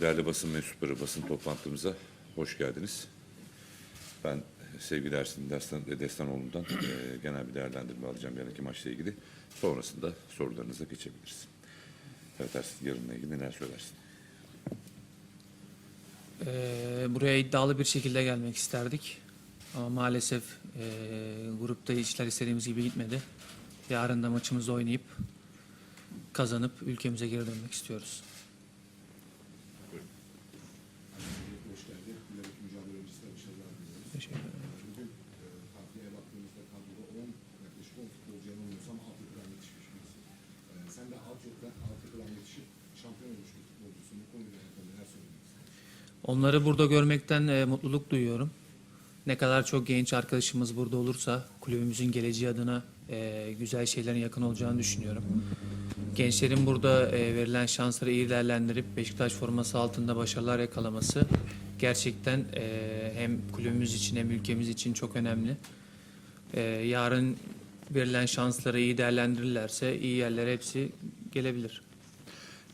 Değerli basın mensupları, basın toplantımıza hoş geldiniz. Ben sevgili Ersin Destan, Destanoğlu'ndan e, genel bir değerlendirme alacağım yarınki maçla ilgili. Sonrasında sorularınıza geçebiliriz. Evet Ersin, yarınla ilgili neler söylersin? Ee, buraya iddialı bir şekilde gelmek isterdik. Ama maalesef e, grupta işler istediğimiz gibi gitmedi. Yarın da maçımızı oynayıp kazanıp ülkemize geri dönmek istiyoruz. Hoş geldin. Yarınki mücadele öncesinde başarılar diliyoruz. Teşekkür ederim. Bugün takviyeye baktığımızda kadroda 10, yaklaşık 10 futbolcu yanılmıyorsam alt yapıdan yetişmiş birisi. Sen de alt yapıdan, alt yapıdan yetişip şampiyon olmuş bir futbolcusun. Bu konuyla alakalı neler söylemek istersin? Onları burada görmekten e, mutluluk duyuyorum. Ne kadar çok genç arkadaşımız burada olursa kulübümüzün geleceği adına e, güzel şeylerin yakın olacağını düşünüyorum. Gençlerin burada e, verilen şansları iyi değerlendirip Beşiktaş forması altında başarılar yakalaması gerçekten e, hem kulübümüz için hem ülkemiz için çok önemli. E, yarın verilen şansları iyi değerlendirirlerse iyi yerlere hepsi gelebilir.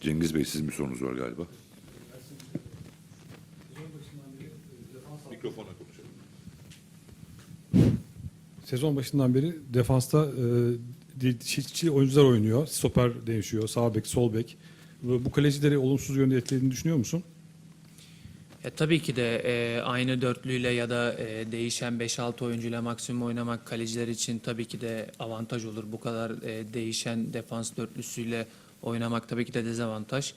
Cengiz Bey sizin bir sorunuz var galiba. Mikrofona konuşalım. Sezon başından beri defansta e, çeşitli oyuncular oynuyor. Stoper değişiyor, sağ bek, sol bek. Bu bu kalecileri olumsuz yönde etkilediğini düşünüyor musun? E, tabii ki de e, aynı dörtlüyle ya da e, değişen 5-6 oyuncuyla maksimum oynamak kaleciler için tabii ki de avantaj olur. Bu kadar e, değişen defans dörtlüsüyle oynamak tabii ki de dezavantaj.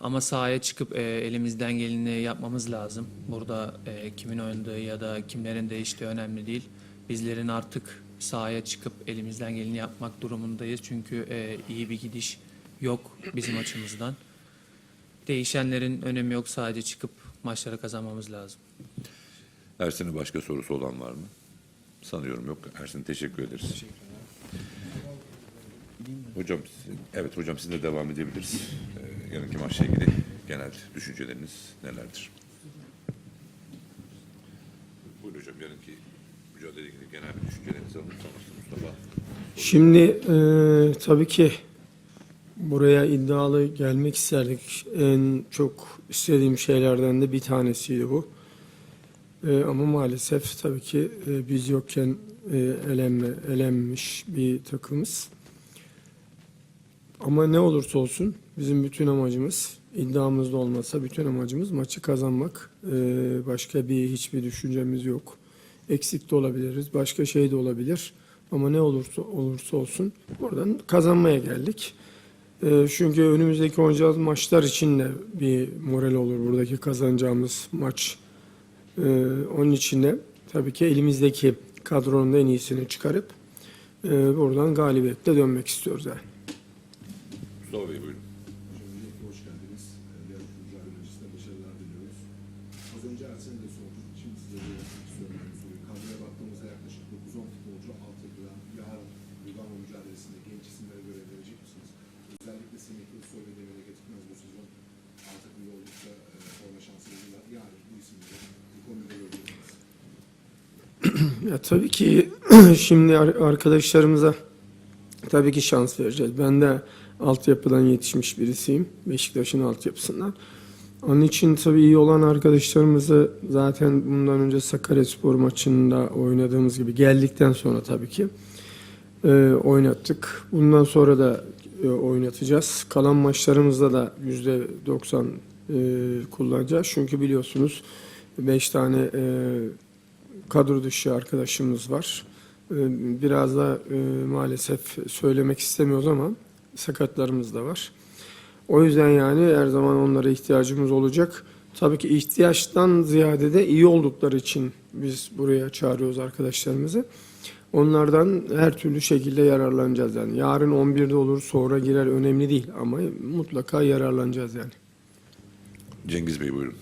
Ama sahaya çıkıp e, elimizden geleni yapmamız lazım. Burada e, kimin oynadığı ya da kimlerin değiştiği önemli değil. Bizlerin artık sahaya çıkıp elimizden geleni yapmak durumundayız. Çünkü e, iyi bir gidiş yok bizim açımızdan. Değişenlerin önemi yok. Sadece çıkıp maçları kazanmamız lazım. Ersin'in başka sorusu olan var mı? Sanıyorum yok. Ersin teşekkür ederiz. Hocam, evet hocam sizinle devam edebiliriz. Ee, yarınki maçla ilgili genel düşünceleriniz nelerdir? Buyurun hocam, yarınki mücadele ilgili genel bir düşüncelerinizi alın. Mustafa. Şimdi e, tabii ki buraya iddialı gelmek isterdik. En çok istediğim şeylerden de bir tanesiydi bu. E, ama maalesef tabii ki e, biz yokken e, elenme, elenmiş bir takımız. Ama ne olursa olsun bizim bütün amacımız iddiamız da olmasa bütün amacımız maçı kazanmak. E, başka bir hiçbir düşüncemiz yok. Eksik de olabiliriz, başka şey de olabilir. Ama ne olursa olursa olsun buradan kazanmaya geldik. E, çünkü önümüzdeki oynayacağımız maçlar için de bir moral olur buradaki kazanacağımız maç. E, onun için de tabii ki elimizdeki kadronun en iyisini çıkarıp e, buradan galibiyetle dönmek istiyoruz yani. Bey buyurun. Hocam öncelikle hoş geldiniz. E, yarınki mücadele öncesinde başarılar diliyoruz. Az önce Ersin'e de sordum. Şimdi size de sormak soruyu. Kadroya baktığımızda yaklaşık 9-10 futbolcu altyapıdan yarın Lugano mücadelesinde genç isimlere göre verecek misiniz? Özellikle Semih Kılıçsoy ve Demir'e getirmez bu sezon. Altyapıda oldukça e, forma şansı buldular. Yarın bu isimleri bu konuda göreceksiniz. Ya tabii ki şimdi ar- arkadaşlarımıza tabii ki şans vereceğiz. Ben de altyapıdan yetişmiş birisiyim. Beşiktaş'ın altyapısından. Onun için tabii iyi olan arkadaşlarımızı zaten bundan önce Sakaryaspor maçında oynadığımız gibi geldikten sonra tabii ki e, oynattık. Bundan sonra da e, oynatacağız. Kalan maçlarımızda da yüzde 90 e, kullanacağız. Çünkü biliyorsunuz 5 tane e, kadro dışı arkadaşımız var. Ee, Biraz da e, maalesef söylemek istemiyoruz ama sakatlarımız da var. O yüzden yani her zaman onlara ihtiyacımız olacak. Tabii ki ihtiyaçtan ziyade de iyi oldukları için biz buraya çağırıyoruz arkadaşlarımızı. Onlardan her türlü şekilde yararlanacağız yani. Yarın 11'de olur, sonra girer önemli değil ama mutlaka yararlanacağız yani. Cengiz Bey buyurun.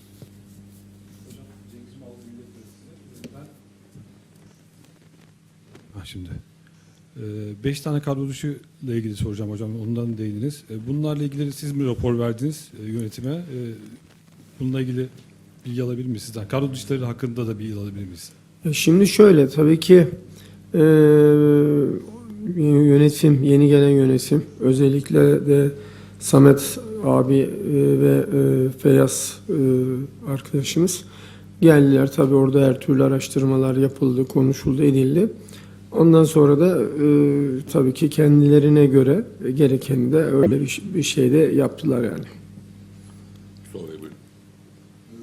Şimdi. 5 tane kadro dışı ile ilgili soracağım hocam. Ondan değindiniz. E, bunlarla ilgili siz mi rapor verdiniz e, yönetime? E, bununla ilgili bilgi alabilir miyiz sizden? Kadro dışları hakkında da bilgi alabilir miyiz? E, Şimdi şöyle tabii ki e, yönetim, yeni gelen yönetim özellikle de Samet abi e, ve e, Feyyaz e, arkadaşımız geldiler. Tabii orada her türlü araştırmalar yapıldı, konuşuldu, edildi. Ondan sonra da e, tabii ki kendilerine göre gerekeni de öyle bir, bir şey de yaptılar yani. Mustafa Bey buyurun. Ee,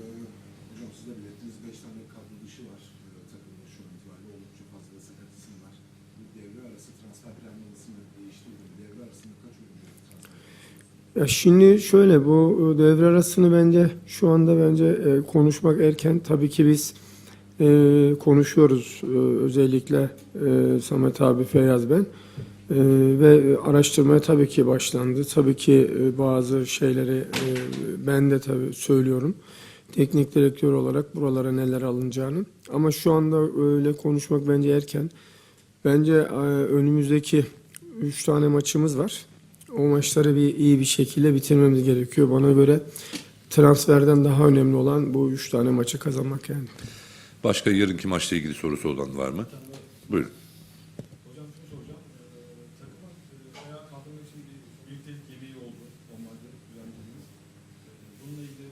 hocam siz de belirttiniz 5 tane kadro dışı var e, takımda şu an itibariyle oldukça fazla sakat isim var. Bu devre arası transfer planlamasını değiştirdi. Devre arasında kaç oyuncu transfer Ya şimdi şöyle bu e, devre arasını bence şu anda bence e, konuşmak erken. Tabii ki biz e, konuşuyoruz e, özellikle e, Samet abi, Feyyaz ben. E, ve araştırmaya tabii ki başlandı. Tabii ki e, bazı şeyleri e, ben de tabii söylüyorum. Teknik direktör olarak buralara neler alınacağını. Ama şu anda öyle konuşmak bence erken. Bence e, önümüzdeki 3 tane maçımız var. O maçları bir iyi bir şekilde bitirmemiz gerekiyor. Bana göre transferden daha önemli olan bu üç tane maçı kazanmak yani. Başka yarınki maçla ilgili sorusu olan var mı? Buyurun. Hocam şunu soracağım. Ee, takıma e, ayağa kaldırmak için bir birliktelik yemeği oldu. Normalde düzenlediğiniz. Ee, bununla ilgili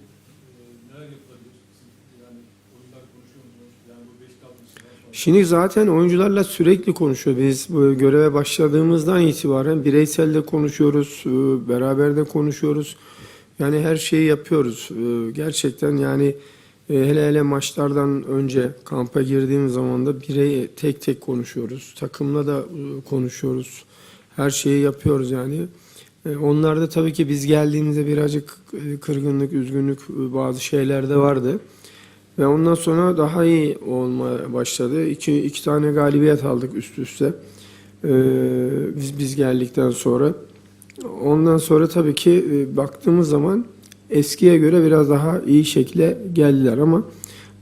e, neler yapılabilir? Siz, yani oyuncular konuşuyor musunuz? Yani bu 5 kaldırışından sonra. Şimdi zaten oyuncularla sürekli konuşuyor. Biz bu göreve başladığımızdan itibaren bireysel de konuşuyoruz, e, beraber de konuşuyoruz. Yani her şeyi yapıyoruz. E, Gerçekten yani e, hele hele maçlardan önce kampa girdiğimiz zaman da birey tek tek konuşuyoruz. Takımla da e, konuşuyoruz. Her şeyi yapıyoruz yani. E, Onlarda tabii ki biz geldiğimizde birazcık e, kırgınlık, üzgünlük e, bazı şeyler de vardı. Ve ondan sonra daha iyi olmaya başladı. İki, iki tane galibiyet aldık üst üste. Ee, biz biz geldikten sonra. Ondan sonra tabii ki baktığımız zaman eskiye göre biraz daha iyi şekilde geldiler ama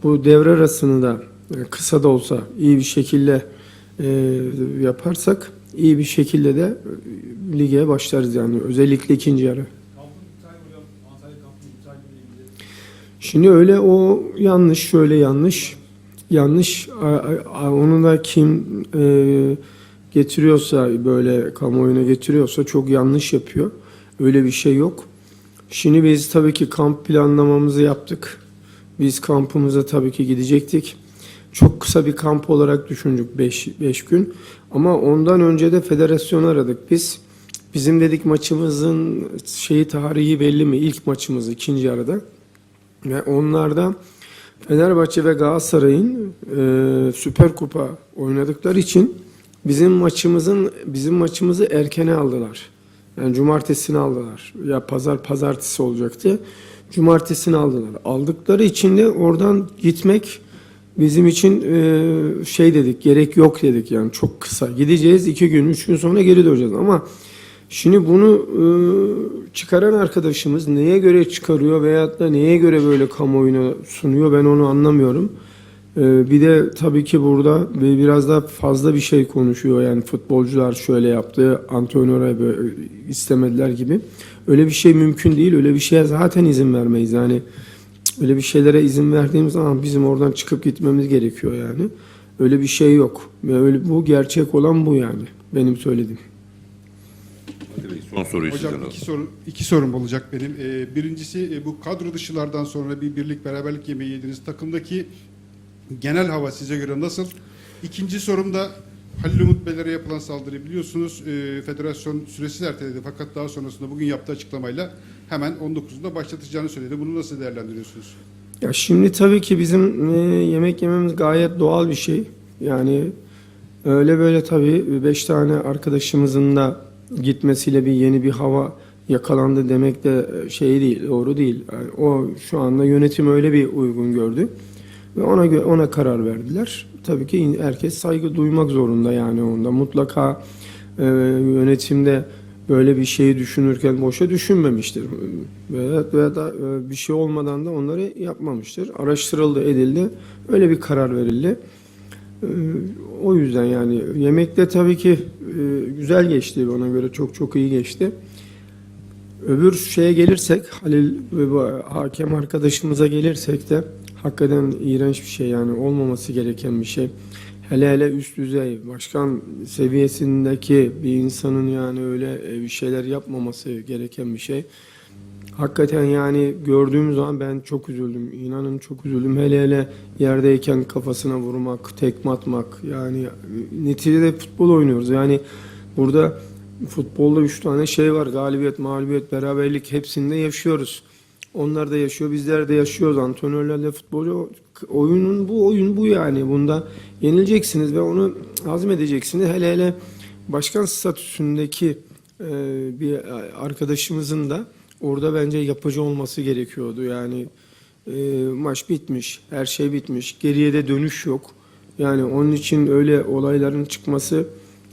bu devre arasını da e, kısa da olsa iyi bir şekilde e, yaparsak iyi bir şekilde de e, lige başlarız yani özellikle ikinci yarı. Şimdi öyle o yanlış, şöyle yanlış. Yanlış, onu da kim e, getiriyorsa böyle kamuoyuna getiriyorsa çok yanlış yapıyor. Öyle bir şey yok. Şimdi biz tabii ki kamp planlamamızı yaptık. Biz kampımıza tabii ki gidecektik. Çok kısa bir kamp olarak düşündük 5 gün. Ama ondan önce de federasyonu aradık biz. Bizim dedik maçımızın şeyi tarihi belli mi? İlk maçımız ikinci yarıda. Ve onlarda Fenerbahçe ve Galatasaray'ın e, Süper Kupa oynadıkları için bizim maçımızın bizim maçımızı erkene aldılar. Yani cumartesini aldılar. Ya pazar pazartesi olacaktı. Cumartesini aldılar. Aldıkları için de oradan gitmek bizim için e, şey dedik gerek yok dedik yani çok kısa. Gideceğiz iki gün üç gün sonra geri döneceğiz ama Şimdi bunu e, çıkaran arkadaşımız neye göre çıkarıyor veyahut da neye göre böyle kamuoyuna sunuyor ben onu anlamıyorum. E, bir de tabii ki burada bir- biraz daha fazla bir şey konuşuyor yani futbolcular şöyle yaptı, antrenöre böyle istemediler gibi. Öyle bir şey mümkün değil, öyle bir şeye zaten izin vermeyiz yani. Öyle bir şeylere izin verdiğimiz zaman bizim oradan çıkıp gitmemiz gerekiyor yani. Öyle bir şey yok. Ve öyle bu gerçek olan bu yani benim söylediğim. Hadi Bey, son soruyu sizden Hocam alalım. iki, soru, iki sorum olacak benim. Ee, birincisi e, bu kadro dışılardan sonra bir birlik beraberlik yemeği yediniz. Takımdaki genel hava size göre nasıl? İkinci sorum da Halil Umut Beyler'e yapılan saldırı biliyorsunuz e, federasyon süresiz erteledi fakat daha sonrasında bugün yaptığı açıklamayla hemen 19'unda başlatacağını söyledi. Bunu nasıl değerlendiriyorsunuz? Ya şimdi tabii ki bizim e, yemek yememiz gayet doğal bir şey. Yani öyle böyle tabii beş tane arkadaşımızın da gitmesiyle bir yeni bir hava yakalandı demek de e, şey değil, doğru değil. Yani o şu anda yönetim öyle bir uygun gördü ve ona ona karar verdiler. Tabii ki herkes saygı duymak zorunda yani onda mutlaka e, yönetimde böyle bir şeyi düşünürken boşa düşünmemiştir. Veya, veya da e, bir şey olmadan da onları yapmamıştır. Araştırıldı, edildi. Öyle bir karar verildi. E, O yüzden yani yemekte tabii ki e, güzel geçti bana göre çok çok iyi geçti. Öbür şeye gelirsek Halil ve hakem arkadaşımıza gelirsek de hakikaten iğrenç bir şey yani olmaması gereken bir şey. Hele hele üst düzey başkan seviyesindeki bir insanın yani öyle e, bir şeyler yapmaması gereken bir şey. hakikaten yani gördüğüm zaman ben çok üzüldüm. İnanın çok üzüldüm. Hele hele yerdeyken kafasına vurmak, tekme atmak. Yani neticede futbol oynuyoruz. Yani burada futbolda üç tane şey var. Galibiyet, mağlubiyet, beraberlik hepsinde yaşıyoruz. Onlar da yaşıyor, bizler de yaşıyoruz. Antrenörlerle futbolcu oyunun bu oyun bu yani. Bunda yenileceksiniz ve onu hazmedeceksiniz. Hele hele başkan statüsündeki e, bir arkadaşımızın da orada bence yapıcı olması gerekiyordu. Yani e, maç bitmiş, her şey bitmiş, geriye de dönüş yok. Yani onun için öyle olayların çıkması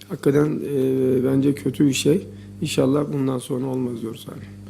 hakikaten e, bence kötü bir şey. İnşallah bundan sonra olmaz diyoruz abi.